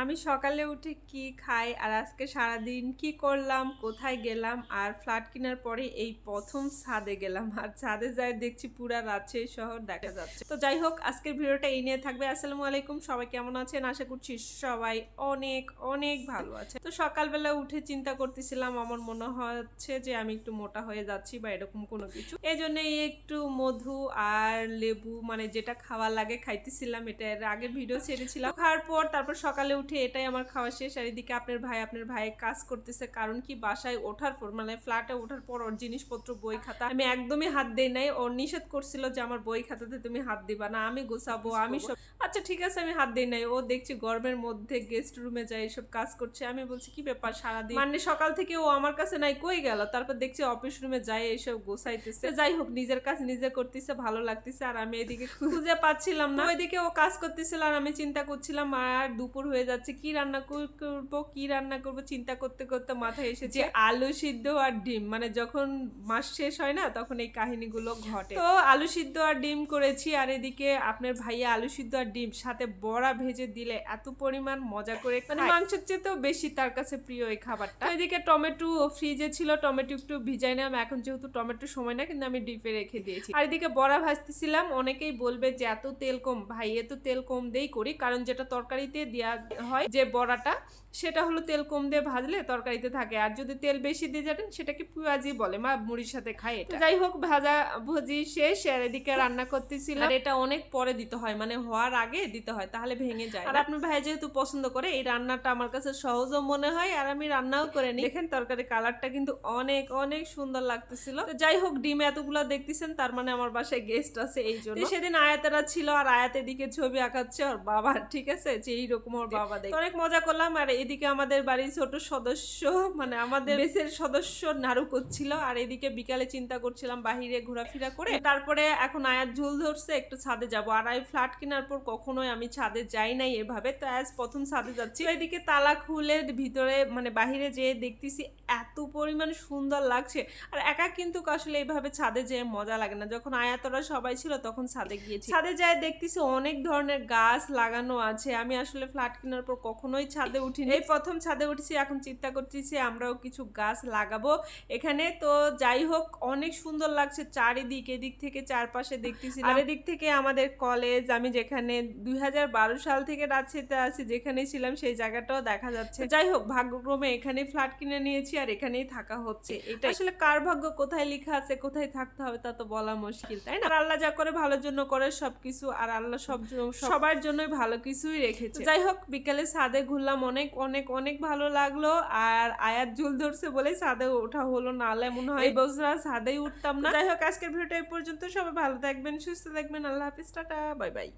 আমি সকালে উঠে কি খাই আর আজকে সারাদিন কি করলাম, কোথায় গেলাম আর ফ্ল্যাট কেনার পরে এই প্রথম ছাদে গেলাম। আর ছাদে যাই দেখছি পুরা রাজশাহী শহর দেখা যাচ্ছে। তো যাই হোক, আজকের ভিডিওটা এই নিয়ে থাকবে। আসসালামু আলাইকুম, সবাই কেমন আছেন? আশা করছি সবাই অনেক অনেক ভালো আছে তো সকালবেলা উঠে চিন্তা করতেছিলাম, আমার মনে হচ্ছে যে আমি একটু মোটা হয়ে যাচ্ছি বা এরকম কোনো কিছু। এই জন্য একটু মধু আর লেবু মানে যেটা খাওয়া লাগে খাইতেছিলাম, এটা এর আগের ভিডিও ছেড়েছিলাম। খাওয়ার পর তারপর সকালে উঠে এটাই আমার খাওয়া শেষ। আর এদিকে আপনার ভাই আপনার ভাই কাজ করতেছে। কারণ কি? বাসায় ওঠার পর মানে ফ্ল্যাটে ওঠার পর ওর জিনিসপত্র বই খাতা আমি একদমই হাত দেই নাই। ওর নিষেধ করছিল যে আমার বই খাতাতে তুমি হাত দিবা না আমি গোছাবো আমি সব আচ্ছা ঠিক আছে আমি হাত দিই নাই। ও দেখছি গরমের মধ্যে গেস্ট রুমে যায় এসব কাজ করছে। আমি বলছি কি ব্যাপার সারাদিন? মানে সকাল থেকে ও আমার কাছে নাই কই গেল? তারপর দেখছি অফিস রুমে যায় এসব গোছাইতেছে। যাই হোক নিজের কাজ নিজে করতেছে ভালো লাগতেছে। আর আমি এদিকে খুঁজে পাচ্ছিলাম না। ওইদিকে ও কাজ করতেছিল আর আমি চিন্তা করছিলাম আর দুপুর হয়ে যাচ্ছে কি রান্না কর- করব কি রান্না করব চিন্তা করতে করতে মাথায় এসেছে আলু সিদ্ধ আর ডিম। মানে যখন মাস শেষ হয় না তখন এই কাহিনীগুলো ঘটে। তো আলু সিদ্ধ আর ডিম করেছি আর এদিকে আপনার ভাইয়া আলু সিদ্ধ আর ডিম সাথে বড়া ভেজে দিলে এত পরিমাণ মজা করে মানে মাংসের চেয়েতেও বেশি তার কাছে প্রিয় এই খাবারটা। এদিকে টমেটো ফ্রিজে ছিল টমেটো একটু ভিজাই নিলাম। এখন যেহেতু টমেটো সময় না কিন্তু আমি ডিপে রেখে দিয়েছি। আর এদিকে বড়া ভাজতেছিলাম। অনেকেই বলবে যে এত তেল কম ভাই এত তেল কম দিয়েই করি। কারণ যেটা তরকারিতে দেওয়া হয় যে বড়াটা সেটা হলো তেল কম দিয়ে ভাজলে তরকারিতে থাকে। আর যদি তেল বেশি দিয়ে যাবেন সেটাকে পেঁয়াজি বলে মা মুড়ির সাথে খায় এটা। যাই হোক ভাজা ভুজি শেষ আর এদিকে রান্না করতেছিলাম। আর এটা অনেক পরে দিতে হয় মানে হওয়ার আগে দিতে হয় তাহলে ভেঙে যায়। আর আপনার ভাই যেহেতু পছন্দ করে এই রান্নাটা আমার কাছে সহজও মনে হয় আর আমি রান্নাও করে নিই। দেখেন তরকারি কালারটা কিন্তু অনেক অনেক সুন্দর লাগতেছিল। তো যাই হোক ডিম এতগুলো দেখতেছেন তার মানে আমার বাসায় গেস্ট আছে এই জন্য। সেদিন আয়াতেরা ছিল আর আয়াতের দিকে ছবি আঁকাচ্ছে ওর বাবা ঠিক আছে? যে এইরকম ওর বাবা দেখে অনেক মজা করলাম, আর এদিকে আমাদের বাড়ির ছোট সদস্য মানে আমাদের বেসের সদস্য নাড়ু করছিল, আর এদিকে বিকালে চিন্তা করছিলাম বাহিরে ঘোরাফেরা করে। তারপরে এখন আয়ার ঝুল ধরছে, একটু ছাদে যাব। আর আমি ফ্ল্যাট কেনার পর কখনোই আমি ছাদে যাই নাই এভাবে। তো আজ প্রথম ছাদে যাচ্ছি এদিকে তালা খুলে ভিতরে মানে বাহিরে যেয়ে দেখতেছি পরিমাণ সুন্দর লাগছে। আর একা কিন্তু আসলে এইভাবে ছাদে যেয়ে মজা লাগে না। যখন আয়াতরা সবাই ছিল তখন ছাদে গিয়েছি। ছাদে যায় দেখতেছি অনেক ধরনের গাছ লাগানো আছে। আমি আসলে ফ্ল্যাট কেনার পর কখনোই ছাদে উঠিনি। এই প্রথম ছাদে উঠেছি, এখন চিন্তা করতেছি আমরাও কিছু গাছ লাগাবো এখানে। তো যাই হোক, অনেক সুন্দর লাগছে চারিদিক, এদিক থেকে চারপাশে দেখতেছি আর এদিক থেকে আমাদের কলেজ, আমি যেখানে দুই হাজার বারো সাল থেকে রাজশাহীতে আছি, যেখানেই ছিলাম সেই জায়গাটাও দেখা যাচ্ছে। যাই হোক, ভাগ্যক্রমে এখানে ফ্ল্যাট কিনে নিয়েছি আর এখানেই থাকা হচ্ছে। এটা আসলে কার ভাগ্য কোথায় লেখা আছে কোথায় থাকতে হবে তা তো বলা মুশকিল তাই না? আল্লাহ যা করে ভালোর জন্য করে সবকিছু আর আল্লাহ সব সবার জন্যই ভালো কিছুই রেখেছে। যাই হোক বিকেলে ছাদে ঘুরলাম অনেক অনেক অনেক ভালো লাগল আর আয়াত ঝুল ধরছে বলেই ছাদে ওঠা হলো না নাহলে মনে হয়। বছর আর উঠতাম না। যাই হোক আজকের ভিডিওটা এই পর্যন্ত সবাই ভালো থাকবেন সুস্থ থাকবেন আল্লাহ হাফিজ টাটা বাই বাই।